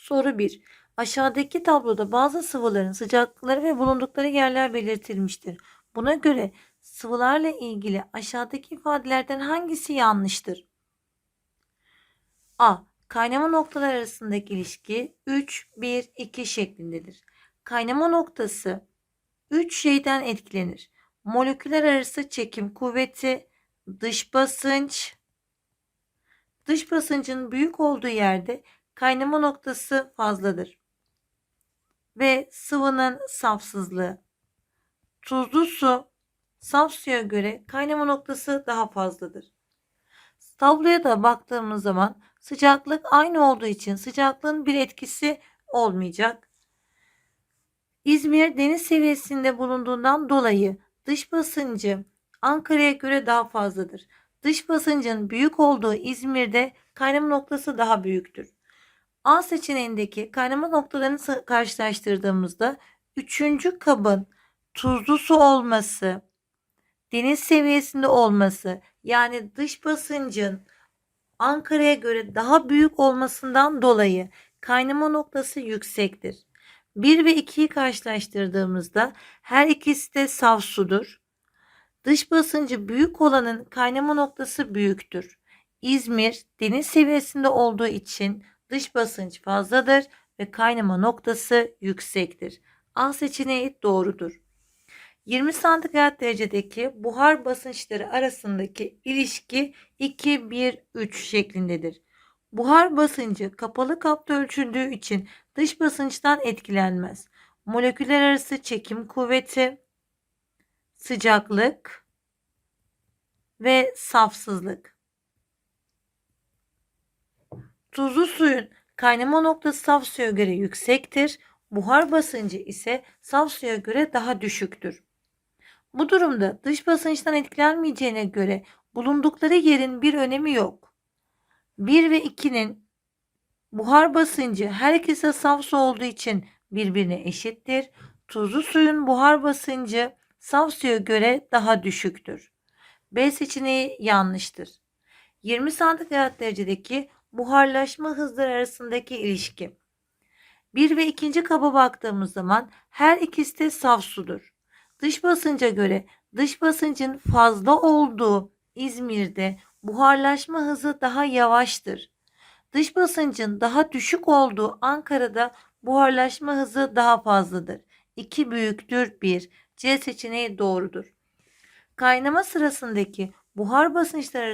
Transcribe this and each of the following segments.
Soru 1. Aşağıdaki tabloda bazı sıvıların sıcaklıkları ve bulundukları yerler belirtilmiştir. Buna göre sıvılarla ilgili aşağıdaki ifadelerden hangisi yanlıştır? A. Kaynama noktaları arasındaki ilişki 3, 1, 2 şeklindedir. Kaynama noktası 3 şeyden etkilenir. Moleküller arası çekim kuvveti, dış basınç, dış basıncın büyük olduğu yerde kaynama noktası fazladır. Ve sıvının safsızlığı. Tuzlu su saf suya göre kaynama noktası daha fazladır. Tabloya da baktığımız zaman sıcaklık aynı olduğu için sıcaklığın bir etkisi olmayacak. İzmir deniz seviyesinde bulunduğundan dolayı dış basıncı Ankara'ya göre daha fazladır. Dış basıncın büyük olduğu İzmir'de kaynama noktası daha büyüktür. A seçeneğindeki kaynama noktalarını karşılaştırdığımızda üçüncü kabın tuzlu su olması, deniz seviyesinde olması yani dış basıncın Ankara'ya göre daha büyük olmasından dolayı kaynama noktası yüksektir. 1 ve 2'yi karşılaştırdığımızda her ikisi de saf sudur. Dış basıncı büyük olanın kaynama noktası büyüktür. İzmir deniz seviyesinde olduğu için dış basınç fazladır ve kaynama noktası yüksektir. A seçeneği doğrudur. 20 santigrat derecedeki buhar basınçları arasındaki ilişki 2-1-3 şeklindedir. Buhar basıncı kapalı kapta ölçüldüğü için dış basınçtan etkilenmez. Moleküller arası çekim kuvveti, sıcaklık ve safsızlık. Tuzlu suyun kaynama noktası saf suya göre yüksektir. Buhar basıncı ise saf suya göre daha düşüktür. Bu durumda dış basınçtan etkilenmeyeceğine göre bulundukları yerin bir önemi yok. 1 ve 2'nin buhar basıncı her ikisi saf su olduğu için birbirine eşittir. Tuzlu suyun buhar basıncı saf suya göre daha düşüktür. B seçeneği yanlıştır. 20 santigrat derecedeki buharlaşma hızları arasındaki ilişki. 1 ve 2. kaba baktığımız zaman her ikisi de saf sudur. Dış basınca göre dış basıncın fazla olduğu İzmir'de buharlaşma hızı daha yavaştır. Dış basıncın daha düşük olduğu Ankara'da buharlaşma hızı daha fazladır. 2 büyüktür 1. C seçeneği doğrudur. Kaynama sırasındaki buhar basınçlar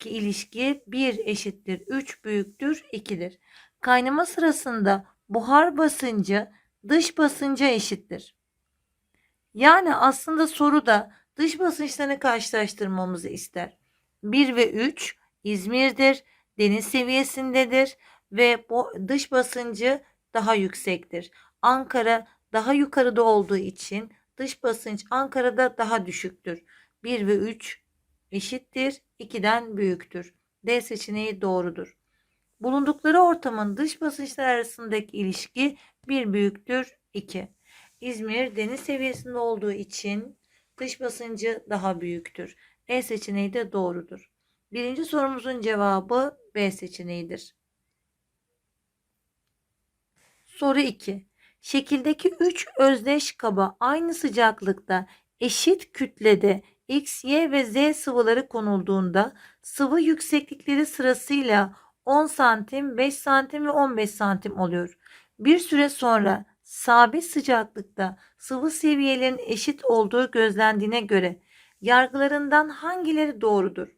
arasındaki ilişki 1 eşittir 3 büyüktür 2'dir. Kaynama sırasında buhar basıncı dış basınca eşittir. Yani aslında soruda dış basınçlarını karşılaştırmamızı ister. 1 ve 3 İzmir'dir, deniz seviyesindedir ve bu dış basıncı daha yüksektir. Ankara daha yukarıda olduğu için dış basınç Ankara'da daha düşüktür. 1 ve 3 eşittir, 2'den büyüktür. D seçeneği doğrudur. Bulundukları ortamın dış basınçlar arasındaki ilişki 1 büyüktür 2. İzmir deniz seviyesinde olduğu için dış basıncı daha büyüktür. E seçeneği de doğrudur. Birinci sorumuzun cevabı B seçeneğidir. Soru 2. Şekildeki 3 özdeş kaba aynı sıcaklıkta eşit kütlede X, Y ve Z sıvıları konulduğunda sıvı yükseklikleri sırasıyla 10 santim, 5 santim ve 15 santim oluyor. Bir süre sonra sabit sıcaklıkta sıvı seviyelerin eşit olduğu gözlendiğine göre yargılarından hangileri doğrudur?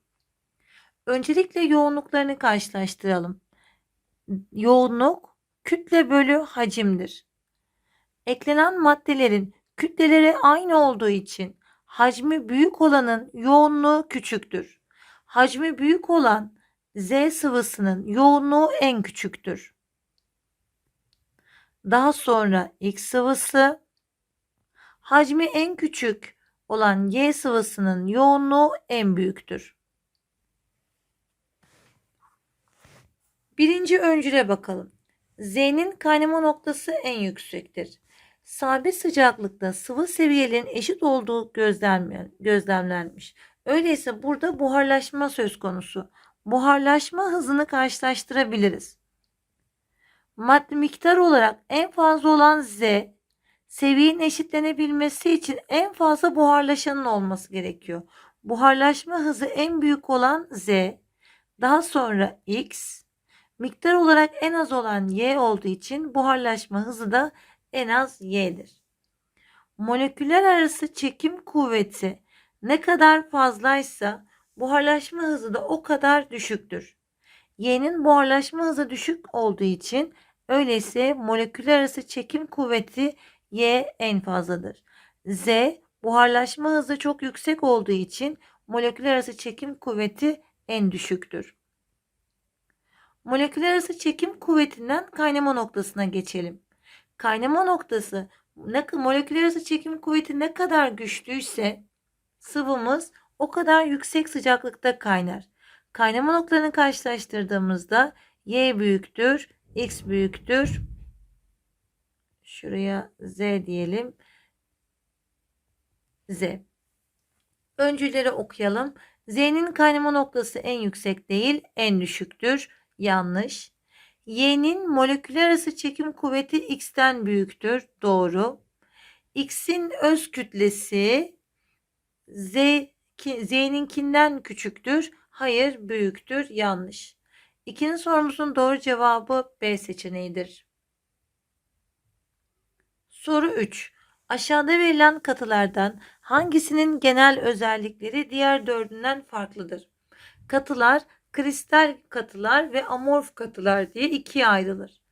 Öncelikle yoğunluklarını karşılaştıralım. Yoğunluk kütle bölü hacimdir. Eklenen maddelerin kütleleri aynı olduğu için hacmi büyük olanın yoğunluğu küçüktür. Hacmi büyük olan Z sıvısının yoğunluğu en küçüktür. Daha sonra X sıvısı hacmi en küçük olan Y sıvısının yoğunluğu en büyüktür. Birinci öncüle bakalım. Z'nin kaynama noktası en yüksektir. Sabit sıcaklıkta sıvı seviyelerin eşit olduğu gözlemlenmiş. Öyleyse burada buharlaşma söz konusu. Buharlaşma hızını karşılaştırabiliriz. Madde miktar olarak en fazla olan Z, seviyenin eşitlenebilmesi için en fazla buharlaşanın olması gerekiyor. Buharlaşma hızı en büyük olan Z, daha sonra X, miktar olarak en az olan Y olduğu için buharlaşma hızı da en az Y'dir. Moleküller arası çekim kuvveti ne kadar fazlaysa buharlaşma hızı da o kadar düşüktür. Y'nin buharlaşma hızı düşük olduğu için öyleyse moleküller arası çekim kuvveti Y en fazladır. Z buharlaşma hızı çok yüksek olduğu için moleküller arası çekim kuvveti en düşüktür. Moleküler arası çekim kuvvetinden kaynama noktasına geçelim. Kaynama noktası ne, moleküler arası çekim kuvveti ne kadar güçlüyse sıvımız o kadar yüksek sıcaklıkta kaynar. Kaynama noktalarını karşılaştırdığımızda y büyüktür, x büyüktür. Şuraya z diyelim. Z. Öncüleri okuyalım. Z'nin kaynama noktası en yüksek değil, en düşüktür. Yanlış. Y'nin moleküler arası çekim kuvveti X'ten büyüktür. Doğru. X'in öz kütlesi Z Z'ninkinden küçüktür. Hayır, büyüktür. Yanlış. İkinci sorumuzun doğru cevabı B seçeneğidir. Soru 3. Aşağıda verilen katılardan hangisinin genel özellikleri diğer dördünden farklıdır? Katılar kristal katılar ve amorf katılar diye ikiye ayrılır.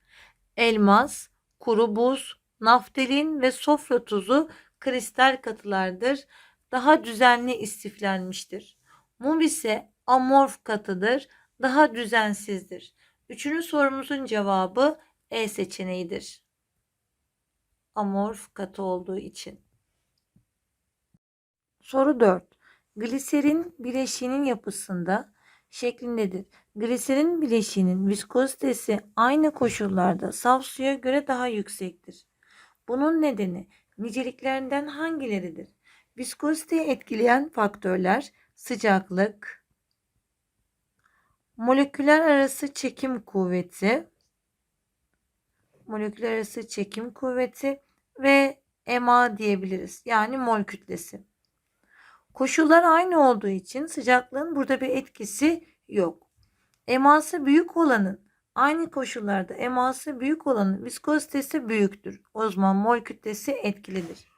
Elmas, kuru buz, naftalin ve sofra tuzu kristal katılardır. Daha düzenli istiflenmiştir. Mum ise amorf katıdır. Daha düzensizdir. Üçüncü sorumuzun cevabı E seçeneğidir. Amorf katı olduğu için. Soru 4. Gliserin bileşiğinin yapısında şeklindedir. Gliserin bileşiğinin viskozitesi aynı koşullarda saf suya göre daha yüksektir. Bunun nedeni niceliklerinden hangileridir? Viskoziteyi etkileyen faktörler sıcaklık, moleküler arası çekim kuvveti, moleküler arası çekim kuvveti ve MA diyebiliriz. Yani mol kütlesi. Koşullar aynı olduğu için sıcaklığın burada bir etkisi yok. Eması büyük olanın aynı koşullarda eması büyük olanın viskozitesi büyüktür. O zaman mol kütlesi etkilidir.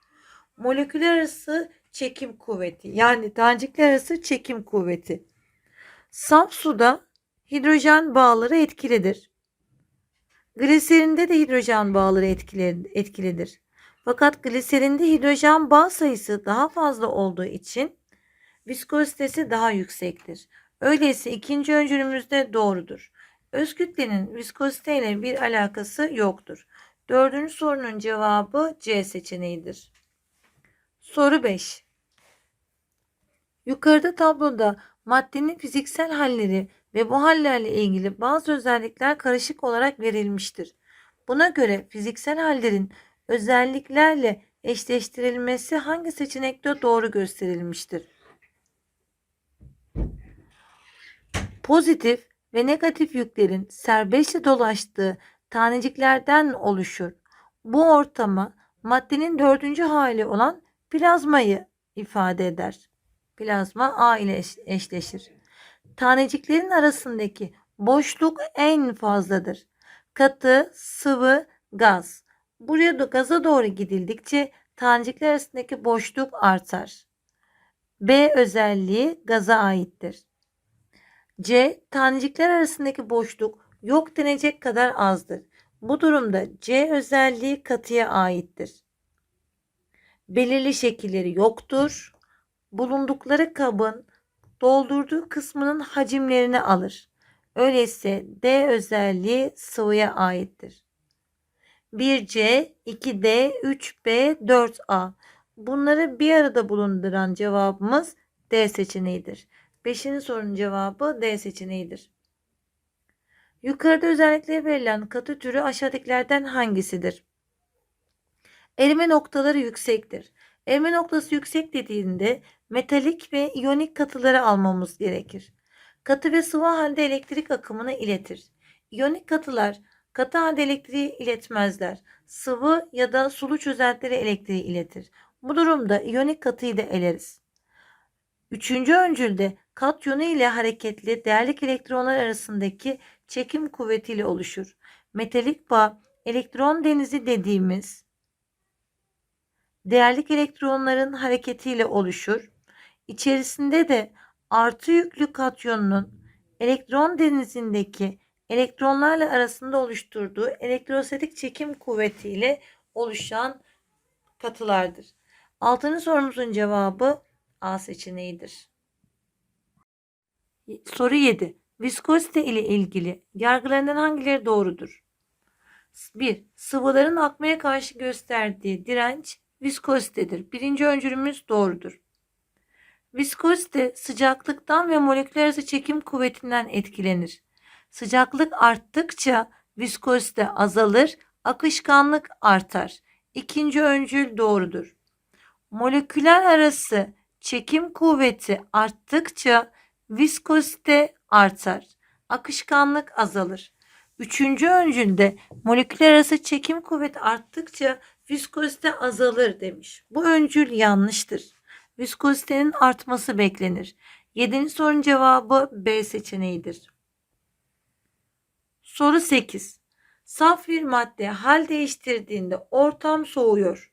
Moleküler arası çekim kuvveti yani tanecikler arası çekim kuvveti. Saf suda hidrojen bağları etkilidir. Gliserinde de hidrojen bağları etkilidir. Fakat gliserinde hidrojen bağ sayısı daha fazla olduğu için viskozitesi daha yüksektir. Öyleyse ikinci öncülümüz de doğrudur. Öz kütlenin viskozite ile bir alakası yoktur. Dördüncü sorunun cevabı C seçeneğidir. Soru 5. Yukarıda tabloda maddenin fiziksel halleri ve bu hallerle ilgili bazı özellikler karışık olarak verilmiştir. Buna göre fiziksel hallerin özelliklerle eşleştirilmesi hangi seçenekte doğru gösterilmiştir? Pozitif ve negatif yüklerin serbestçe dolaştığı taneciklerden oluşur. Bu ortama maddenin dördüncü hali olan plazmayı ifade eder. Plazma A ile eşleşir. Taneciklerin arasındaki boşluk en fazladır. Katı, sıvı, gaz. Buraya da gaza doğru gidildikçe tanecikler arasındaki boşluk artar. B özelliği gaza aittir. C tanecikler arasındaki boşluk yok denecek kadar azdır. Bu durumda C özelliği katıya aittir. Belirli şekilleri yoktur. Bulundukları kabın doldurduğu kısmının hacimlerini alır. Öyleyse D özelliği sıvıya aittir. 1C, 2D, 3B, 4A. Bunları bir arada bulunduran cevabımız D seçeneğidir. Beşinci sorunun cevabı D seçeneğidir. Yukarıda özellikle verilen katı türü aşağıdakilerden hangisidir? Erime noktaları yüksektir. Erime noktası yüksek dediğinde metalik ve iyonik katıları almamız gerekir. Katı ve sıvı halde elektrik akımını iletir. İyonik katılar Katı halde elektriği iletmezler. Sıvı ya da sulu çözeltileri elektriği iletir. Bu durumda iyonik katıyı da eleriz. Üçüncü öncülde katyonu ile hareketli değerlik elektronlar arasındaki çekim kuvvetiyle oluşur. Metalik bağ elektron denizi dediğimiz değerlik elektronların hareketiyle oluşur. İçerisinde de artı yüklü katyonunun elektron denizindeki elektronlarla arasında oluşturduğu elektrostatik çekim kuvvetiyle oluşan katılardır. Altıncı sorumuzun cevabı A seçeneğidir. Soru 7. Viskozite ile ilgili yargılarından hangileri doğrudur? 1. Sıvıların akmaya karşı gösterdiği direnç viskozitedir. Birinci öncülümüz doğrudur. Viskozite sıcaklıktan ve moleküler arası çekim kuvvetinden etkilenir. Sıcaklık arttıkça viskozite azalır, akışkanlık artar. İkinci öncül doğrudur. Moleküler arası çekim kuvveti arttıkça viskozite artar. Akışkanlık azalır. Üçüncü öncülde moleküler arası çekim kuvveti arttıkça viskozite azalır demiş. Bu öncül yanlıştır. Viskozitenin artması beklenir. Yedinci sorunun cevabı B seçeneğidir. Soru 8. Saf bir madde hal değiştirdiğinde ortam soğuyor.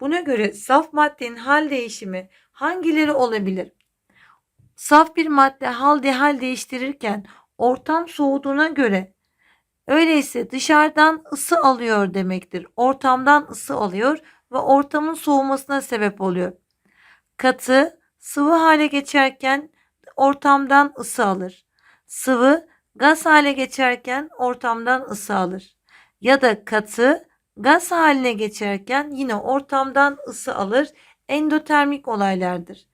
Buna göre saf maddenin hal değişimi hangileri olabilir? Saf bir madde hal de hal değiştirirken ortam soğuduğuna göre öyleyse dışarıdan ısı alıyor demektir. Ortamdan ısı alıyor ve ortamın soğumasına sebep oluyor. Katı sıvı hale geçerken ortamdan ısı alır. Sıvı gaz hale geçerken ortamdan ısı alır. Ya da katı gaz haline geçerken yine ortamdan ısı alır. Endotermik olaylardır.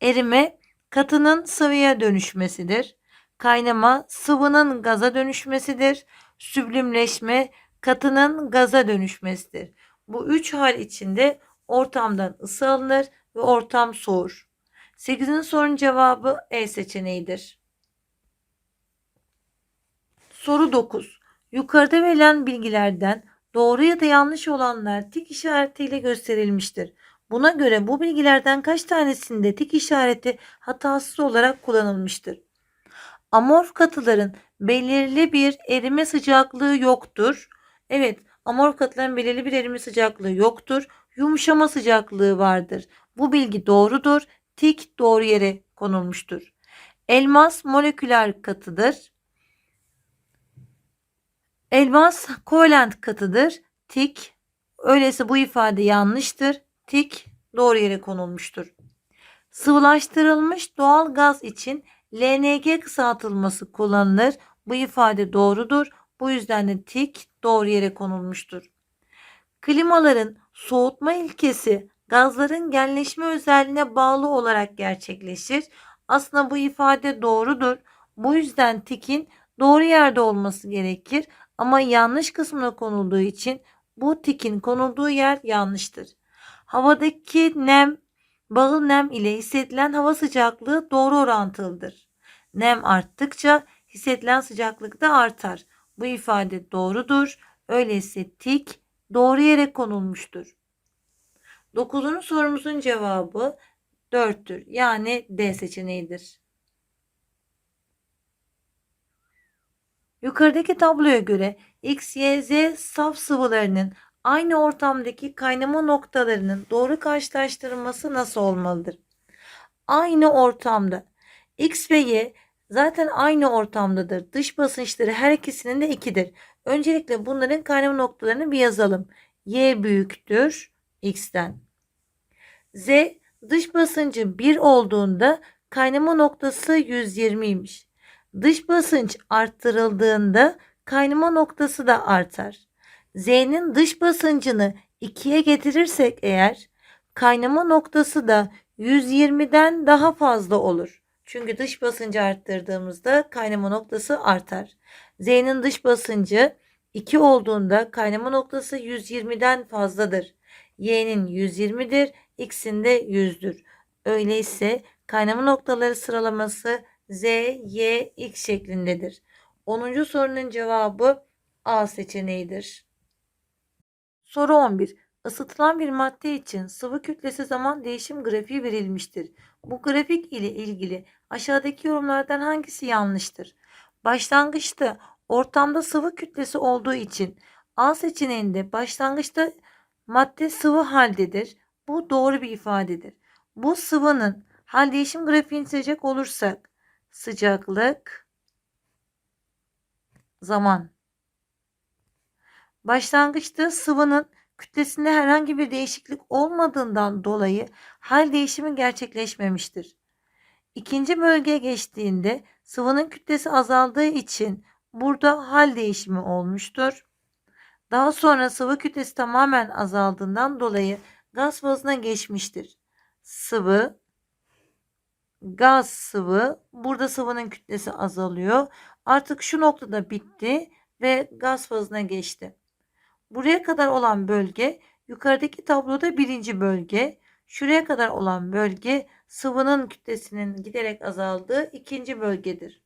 Erime katının sıvıya dönüşmesidir. Kaynama sıvının gaza dönüşmesidir. Süblimleşme katının gaza dönüşmesidir. Bu üç hal içinde ortamdan ısı alınır ve ortam soğur. 8. sorunun cevabı E seçeneğidir. Soru 9. Yukarıda verilen bilgilerden doğru ya da yanlış olanlar tik işaretiyle gösterilmiştir. Buna göre bu bilgilerden kaç tanesinde tik işareti hatasız olarak kullanılmıştır? Amorf katıların belirli bir erime sıcaklığı yoktur. Evet, amorf katıların belirli bir erime sıcaklığı yoktur. Yumuşama sıcaklığı vardır. Bu bilgi doğrudur. Tik doğru yere konulmuştur. Elmas moleküler katıdır. Elmas kovalent katıdır. Tik öyleyse bu ifade yanlıştır. Tik doğru yere konulmuştur. Sıvılaştırılmış doğal gaz için LNG kısaltılması kullanılır. Bu ifade doğrudur. Bu yüzden de tik doğru yere konulmuştur. Klimaların soğutma ilkesi gazların genleşme özelliğine bağlı olarak gerçekleşir. Aslında bu ifade doğrudur. Bu yüzden tikin doğru yerde olması gerekir. Ama yanlış kısmına konulduğu için bu tikin konulduğu yer yanlıştır. Havadaki nem, bağıl nem ile hissedilen hava sıcaklığı doğru orantılıdır. Nem arttıkça hissedilen sıcaklık da artar. Bu ifade doğrudur. Öyleyse tik doğru yere konulmuştur. Dokuzuncu sorumuzun cevabı 4'tür. Yani D seçeneğidir. Yukarıdaki tabloya göre X, Y, Z saf sıvılarının aynı ortamdaki kaynama noktalarının doğru karşılaştırılması nasıl olmalıdır? Aynı ortamda X ve Y zaten aynı ortamdadır. Dış basınçları her ikisinin de 2'dir. Öncelikle bunların kaynama noktalarını bir yazalım. Y büyüktür X'ten. Z dış basıncı 1 olduğunda kaynama noktası 120'ymiş. Dış basınç arttırıldığında kaynama noktası da artar. Z'nin dış basıncını 2'ye getirirsek eğer kaynama noktası da 120'den daha fazla olur. Çünkü dış basıncı arttırdığımızda kaynama noktası artar. Z'nin dış basıncı 2 olduğunda kaynama noktası 120'den fazladır. Y'nin 120'dir, X'in de 100'dür. Öyleyse kaynama noktaları sıralaması Z, Y, X şeklindedir. 10. sorunun cevabı A seçeneğidir. Soru 11. Isıtılan bir madde için sıvı kütlesi zaman değişim grafiği verilmiştir. Bu grafik ile ilgili aşağıdaki yorumlardan hangisi yanlıştır? Başlangıçta ortamda sıvı kütlesi olduğu için A seçeneğinde başlangıçta madde sıvı haldedir. Bu doğru bir ifadedir. Bu sıvının hal değişim grafiğini çizecek olursak sıcaklık, zaman. Başlangıçta sıvının kütlesinde herhangi bir değişiklik olmadığından dolayı hal değişimi gerçekleşmemiştir. İkinci bölgeye geçtiğinde sıvının kütlesi azaldığı için burada hal değişimi olmuştur. Daha sonra sıvı kütlesi tamamen azaldığından dolayı gaz fazına geçmiştir. Sıvı, gaz sıvı, burada sıvının kütlesi azalıyor. Artık şu noktada bitti ve gaz fazına geçti. Buraya kadar olan bölge yukarıdaki tabloda birinci bölge. Şuraya kadar olan bölge sıvının kütlesinin giderek azaldığı ikinci bölgedir.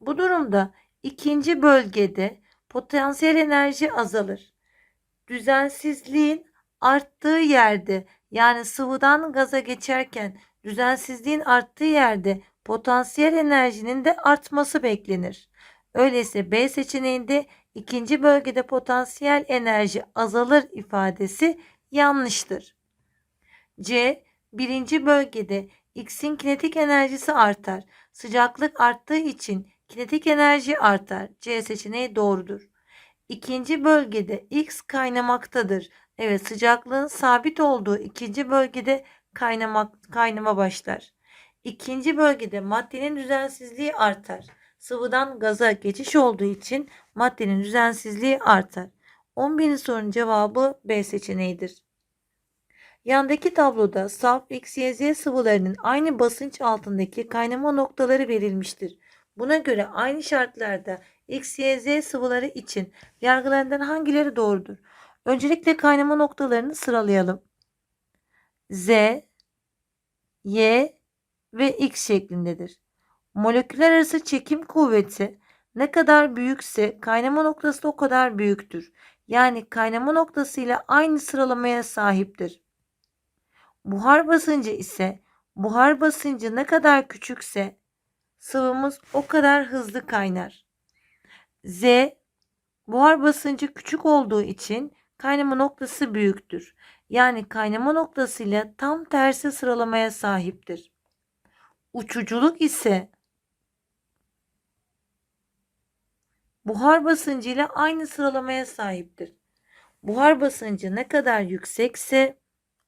Bu durumda ikinci bölgede potansiyel enerji azalır. Düzensizliğin arttığı yerde yani sıvıdan gaza geçerken düzensizliğin arttığı yerde potansiyel enerjinin de artması beklenir. Öyleyse B seçeneğinde ikinci bölgede potansiyel enerji azalır ifadesi yanlıştır. C. Birinci bölgede X'in kinetik enerjisi artar. Sıcaklık arttığı için kinetik enerji artar. C seçeneği doğrudur. İkinci bölgede X kaynamaktadır. Evet sıcaklığın sabit olduğu ikinci bölgede kaynamak, kaynama başlar. İkinci bölgede maddenin düzensizliği artar. Sıvıdan gaza geçiş olduğu için maddenin düzensizliği artar. 11. sorunun cevabı B seçeneğidir. Yandaki tabloda saf X, Y, Z sıvılarının aynı basınç altındaki kaynama noktaları verilmiştir. Buna göre aynı şartlarda X, Y, Z sıvıları için yargılarından hangileri doğrudur? Öncelikle kaynama noktalarını sıralayalım. Z, Y ve X şeklindedir. Moleküller arası çekim kuvveti ne kadar büyükse kaynama noktası da o kadar büyüktür. Yani kaynama noktası ile aynı sıralamaya sahiptir. Buhar basıncı ise buhar basıncı ne kadar küçükse sıvımız o kadar hızlı kaynar. Z buhar basıncı küçük olduğu için kaynama noktası büyüktür. Yani kaynama noktası ile tam tersi sıralamaya sahiptir. Uçuculuk ise buhar basıncı ile aynı sıralamaya sahiptir. Buhar basıncı ne kadar yüksekse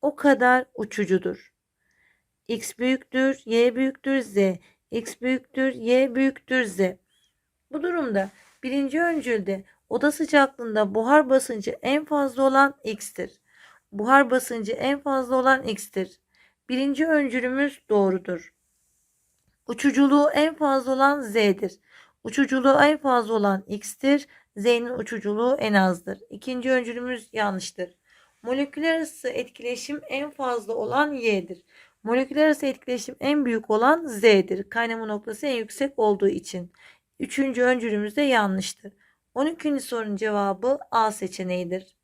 o kadar uçucudur. X büyüktür, Y büyüktür, Z. X büyüktür, Y büyüktür, Z. Bu durumda birinci öncülde oda sıcaklığında buhar basıncı en fazla olan X'tir. Buhar basıncı en fazla olan X'tir. Birinci öncülümüz doğrudur. Uçuculuğu en fazla olan Z'dir. Uçuculuğu en fazla olan X'tir. Z'nin uçuculuğu en azdır. İkinci öncülümüz yanlıştır. Moleküler arası etkileşim en fazla olan Y'dir. Moleküler arası etkileşim en büyük olan Z'dir. Kaynama noktası en yüksek olduğu için. Üçüncü öncülümüz de yanlıştır. 12. sorunun cevabı A seçeneğidir.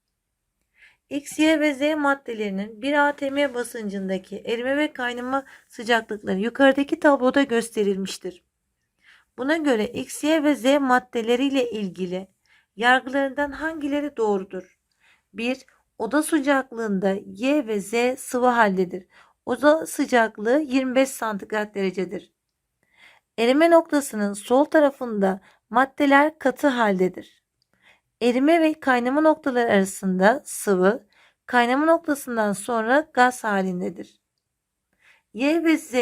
X, Y ve Z maddelerinin bir atm basıncındaki erime ve kaynama sıcaklıkları yukarıdaki tabloda gösterilmiştir. Buna göre X, Y ve Z maddeleriyle ilgili yargılarından hangileri doğrudur? 1. Oda sıcaklığında Y ve Z sıvı haldedir. Oda sıcaklığı 25 santigrat derecedir. Erime noktasının sol tarafında maddeler katı haldedir. Erime ve kaynama noktaları arasında sıvı, kaynama noktasından sonra gaz halindedir. Y ve Z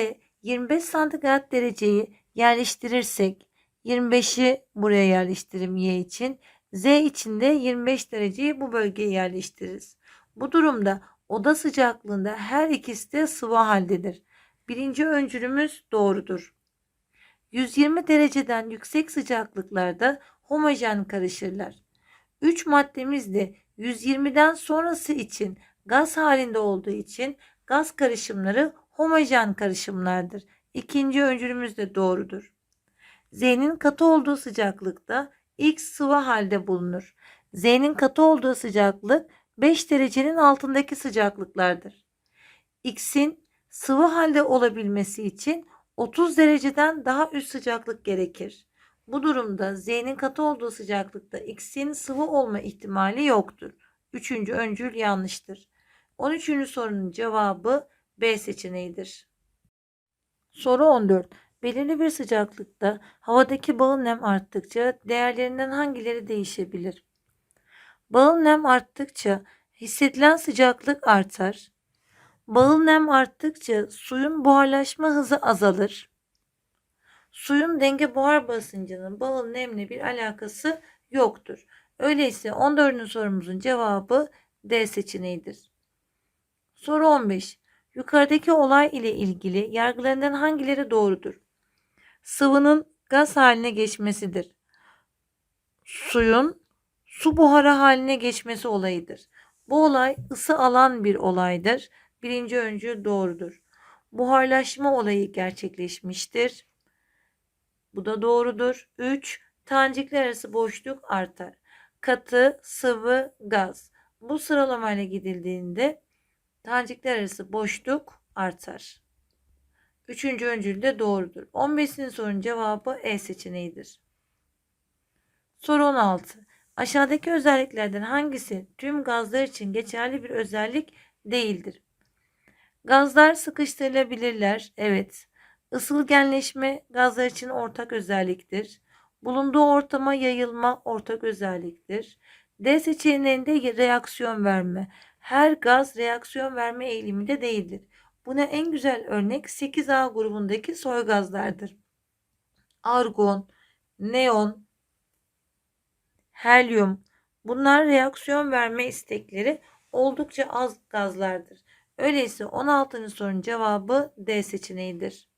25 santigrat dereceyi yerleştirirsek 25'i buraya yerleştirim Y için. Z için de 25 dereceyi bu bölgeye yerleştiririz. Bu durumda oda sıcaklığında her ikisi de sıvı haldedir. Birinci öncülümüz doğrudur. 120 dereceden yüksek sıcaklıklarda homojen karışırlar. 3 maddemiz de 120'den sonrası için gaz halinde olduğu için gaz karışımları homojen karışımlardır. İkinci öncülümüz de doğrudur. Z'nin katı olduğu sıcaklıkta X sıvı halde bulunur. Z'nin katı olduğu sıcaklık 5 derecenin altındaki sıcaklıklardır. X'in sıvı halde olabilmesi için 30 dereceden daha üst sıcaklık gerekir. Bu durumda Z'nin katı olduğu sıcaklıkta X'in sıvı olma ihtimali yoktur. Üçüncü öncül yanlıştır. 13. sorunun cevabı B seçeneğidir. Soru 14. Belirli bir sıcaklıkta havadaki bağıl nem arttıkça değerlerinden hangileri değişebilir? Bağıl nem arttıkça hissedilen sıcaklık artar. Bağıl nem arttıkça suyun buharlaşma hızı azalır. Suyun denge buhar basıncının bağıl nemle bir alakası yoktur. Öyleyse 14. sorumuzun cevabı D seçeneğidir. Soru 15. Yukarıdaki olay ile ilgili yargılarından hangileri doğrudur? Sıvının gaz haline geçmesidir. Suyun su buharı haline geçmesi olayıdır. Bu olay ısı alan bir olaydır. Birinci öncül doğrudur. Buharlaşma olayı gerçekleşmiştir. Bu da doğrudur. 3. Tanecikler arası boşluk artar. Katı, sıvı, gaz. Bu sıralamayla gidildiğinde tanecikler arası boşluk artar. Üçüncü öncül de doğrudur. 15. sorunun cevabı E seçeneğidir. Soru 16. Aşağıdaki özelliklerden hangisi tüm gazlar için geçerli bir özellik değildir? Gazlar sıkıştırılabilirler. Evet. Isılgenleşme gazlar için ortak özelliktir. Bulunduğu ortama yayılma ortak özelliktir. D seçeneğinde reaksiyon verme. Her gaz reaksiyon verme eğiliminde değildir. Buna en güzel örnek 8A grubundaki soy gazlardır. Argon, neon, helyum bunlar reaksiyon verme istekleri oldukça az gazlardır. Öyleyse 16. sorunun cevabı D seçeneğidir.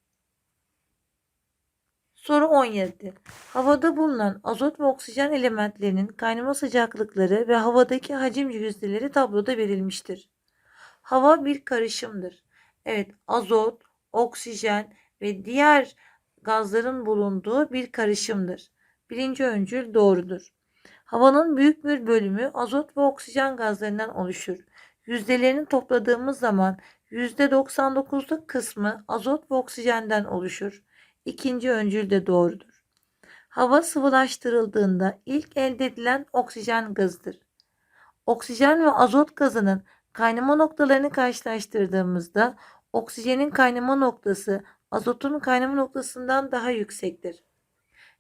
Soru 17. Havada bulunan azot ve oksijen elementlerinin kaynama sıcaklıkları ve havadaki hacim yüzdeleri tabloda verilmiştir. Hava bir karışımdır. Evet, azot, oksijen ve diğer gazların bulunduğu bir karışımdır. Birinci öncül doğrudur. Havanın büyük bir bölümü azot ve oksijen gazlarından oluşur. Yüzdelerini topladığımız zaman %99'luk kısmı azot ve oksijenden oluşur. İkinci öncül de doğrudur. Hava sıvılaştırıldığında ilk elde edilen oksijen gazıdır. Oksijen ve azot gazının kaynama noktalarını karşılaştırdığımızda oksijenin kaynama noktası azotun kaynama noktasından daha yüksektir.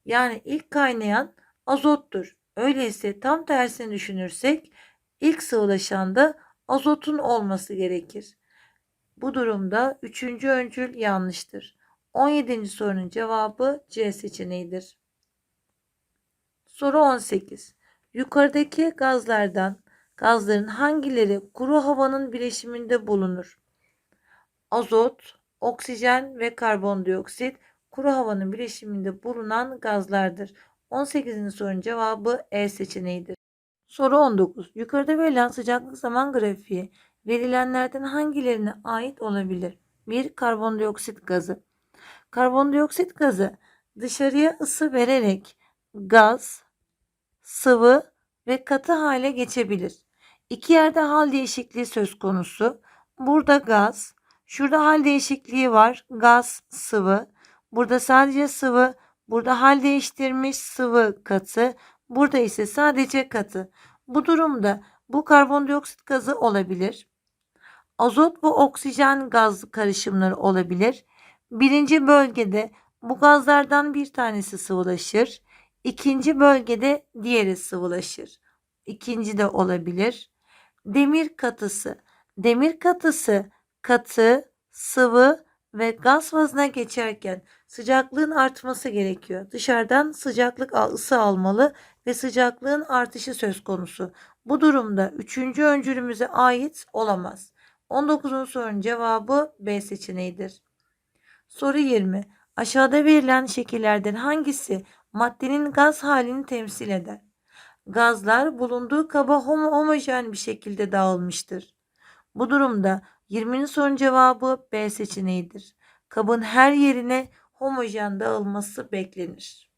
Yani ilk kaynayan azottur. Öyleyse tam tersini düşünürsek ilk sıvılaşan da azotun olması gerekir. Bu durumda üçüncü öncül yanlıştır. 17. sorunun cevabı C seçeneğidir. Soru 18. Yukarıdaki gazlardan gazların hangileri kuru havanın bileşiminde bulunur? Azot, oksijen ve karbondioksit kuru havanın bileşiminde bulunan gazlardır. 18. sorunun cevabı E seçeneğidir. Soru 19. Yukarıda verilen sıcaklık zaman grafiği verilenlerden hangilerine ait olabilir? 1. Karbondioksit gazı. Karbondioksit gazı dışarıya ısı vererek gaz, sıvı ve katı hale geçebilir. İki yerde hal değişikliği söz konusu. Burada gaz, şurada hal değişikliği var. Gaz, sıvı. Burada sadece sıvı, burada hal değiştirmiş sıvı katı. Burada ise sadece katı. Bu durumda bu karbondioksit gazı olabilir. Azot ve oksijen gaz karışımları olabilir. Birinci bölgede bu gazlardan bir tanesi sıvılaşır. İkinci bölgede diğeri sıvılaşır. İkinci de olabilir. Demir katısı. Demir katısı katı, sıvı ve gaz fazına geçerken sıcaklığın artması gerekiyor. Dışarıdan sıcaklık ısı almalı ve sıcaklığın artışı söz konusu. Bu durumda üçüncü öncülümüze ait olamaz. 19. sorunun cevabı B seçeneğidir. Soru 20. Aşağıda verilen şekillerden hangisi maddenin gaz halini temsil eder? Gazlar bulunduğu kaba homo homojen bir şekilde dağılmıştır. Bu durumda 20'nin sorun cevabı B seçeneğidir. Kabın her yerine homojen dağılması beklenir.